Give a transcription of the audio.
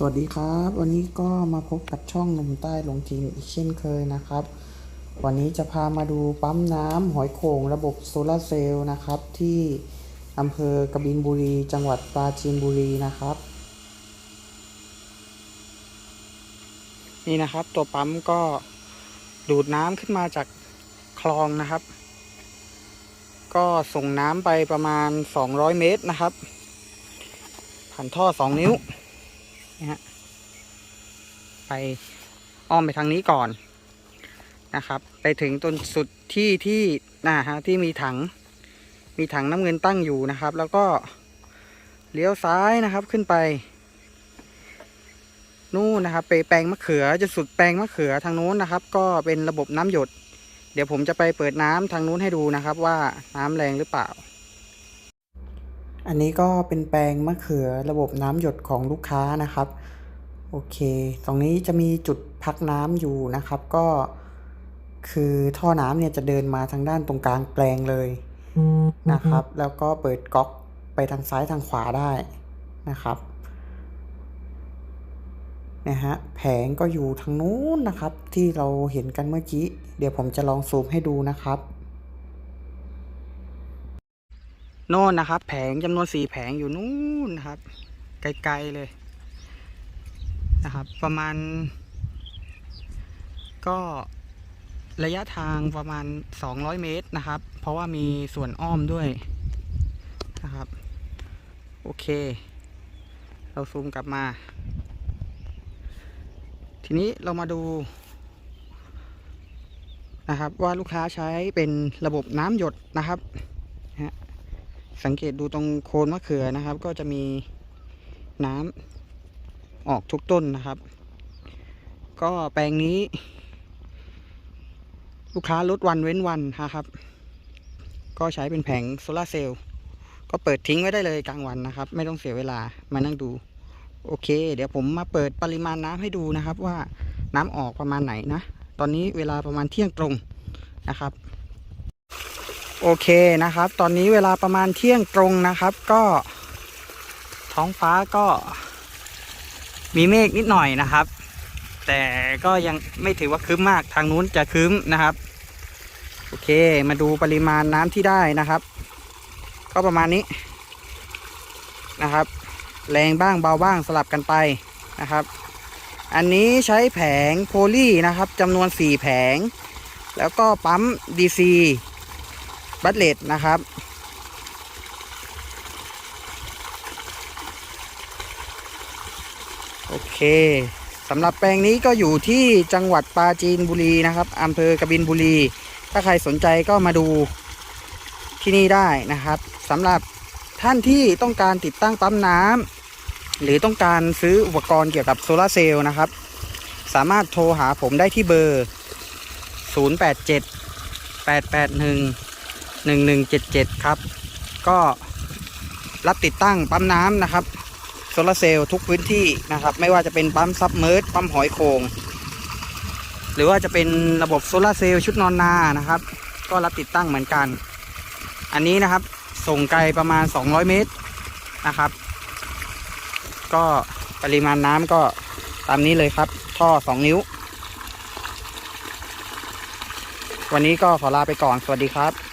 สวัสดีครับ วันนี้ก็มาพบกับช่องหนุ่มใต้ลงทีมอีกเช่นเคยนะครับ วันนี้จะพามาดูปั๊มน้ำหอยโข่งระบบโซลาร์เซลล์นะครับ ที่อำเภอกบินบุรี จังหวัดปราจีนบุรีนะครับ นี่นะครับ ตัวปั๊มก็ดูดน้ำขึ้นมาจากคลองนะครับ ก็ส่งน้ำไปประมาณ 200 เมตรนะครับผ่านท่อ 2 นิ้ว นะฮะไปอ้อมไปทางนี้ก่อนนะครับ ไปถึงต้นสุดที่ที่นะฮะที่มีถัง มีถังน้ำเงินตั้งอยู่นะครับ แล้วก็เลี้ยวซ้ายนะครับขึ้นไป นู่นนะครับ ไปแปลงมะเขือจะสุดแปลงมะเขือทางนู้นนะครับ ก็เป็นระบบน้ำหยด เดี๋ยวผมจะไปเปิดน้ำทางนู้นให้ดูนะครับ ว่าน้ำแรงหรือเปล่า อันนี้ก็เป็นแปลงมะเขือระบบน้ำหยดของลูกค้านะครับ โอเค ตรงนี้จะมีจุดพักน้ำอยู่นะครับ ก็คือท่อน้ำเนี่ยจะเดินมาทางด้านตรงกลางแปลงเลยนะครับ แล้วก็เปิดก๊อกไปทางซ้ายทางขวาได้นะครับนะฮะแผงก็อยู่ทางนู้นนะครับ ที่เราเห็นกันเมื่อกี้ เดี๋ยวผมจะลองซูมให้ดูนะครับ โน่นนะครับ แผงจำนวนสี่แผงอยู่นู่นนะครับ ไกลๆเลยนะครับ ประมาณ ก็ระยะทางประมาณ 200 เมตรนะครับ เพราะว่ามีส่วนอ้อมด้วยนะครับ โอเค เราซูมกลับมา ทีนี้เรามาดูนะครับว่าลูกค้าใช้เป็นระบบน้ำหยดนะครับนะฮะ สังเกตดูตรงโคนมะเขือนะครับ ก็จะมีน้ำออกทุกต้นนะครับ ก็แปลงนี้ ลูกค้าลดวันเว้นวันนะครับ ก็ใช้เป็นแผงโซลาเซลล์ก็เปิดทิ้งไว้ได้เลยกลางวันนะครับ ไม่ต้องเสียเวลามานั่งดู โอเค เดี๋ยวผมมาเปิดปริมาณน้ำให้ดูนะครับว่าน้ำออกประมาณไหนนะ ตอนนี้เวลาประมาณเที่ยงตรงนะครับ โอเคนะครับ ตอนนี้เวลาประมาณเที่ยงตรงนะครับ ก็ท้องฟ้าก็มีเมฆนิดหน่อยนะครับ แต่ก็ยังไม่ถือว่าคืมมากทางนู้นจะคืมนะครับ โอเคมาดูปริมาณน้ำที่ได้นะครับ ก็ประมาณนี้นะครับ แรงบ้างเบาบ้างสลับกันไปนะครับ อันนี้ใช้แผงโพลีนะครับจำนวน 4 แผง แล้วก็ปั๊ม DC บัตเลตนะครับ โอเคสำหรับแปลงนี้ก็อยู่ที่จังหวัดปราจีนบุรีนะครับอำเภอกบินบุรี ถ้าใครสนใจก็มาดูที่นี่ได้นะครับสำหรับท่านที่ต้องการติดตั้งปั๊มน้ำหรือต้องการซื้ออุปกรณ์เกี่ยวกับโซลาเซลล์นะครับ สามารถโทรหาผมได้ที่เบอร์ 087 881 1177 ครับ ก็รับติดตั้งปั๊มน้ำนะครับโซลาร์เซลล์ทุกพื้นที่นะครับ ไม่ว่าจะเป็นปั๊มซับเมอร์ปั๊มหอยโขงหรือว่าจะเป็นระบบโซลาร์เซลล์ชุดนอนนานะครับ ก็รับติดตั้งเหมือนกัน อันนี้นะครับส่งไกลประมาณ 200 เมตรนะครับ ก็ปริมาณน้ำก็ตามนี้เลยครับ ท่อ 2 นิ้ว วันนี้ก็ขอลาไปก่อนสวัสดีครับ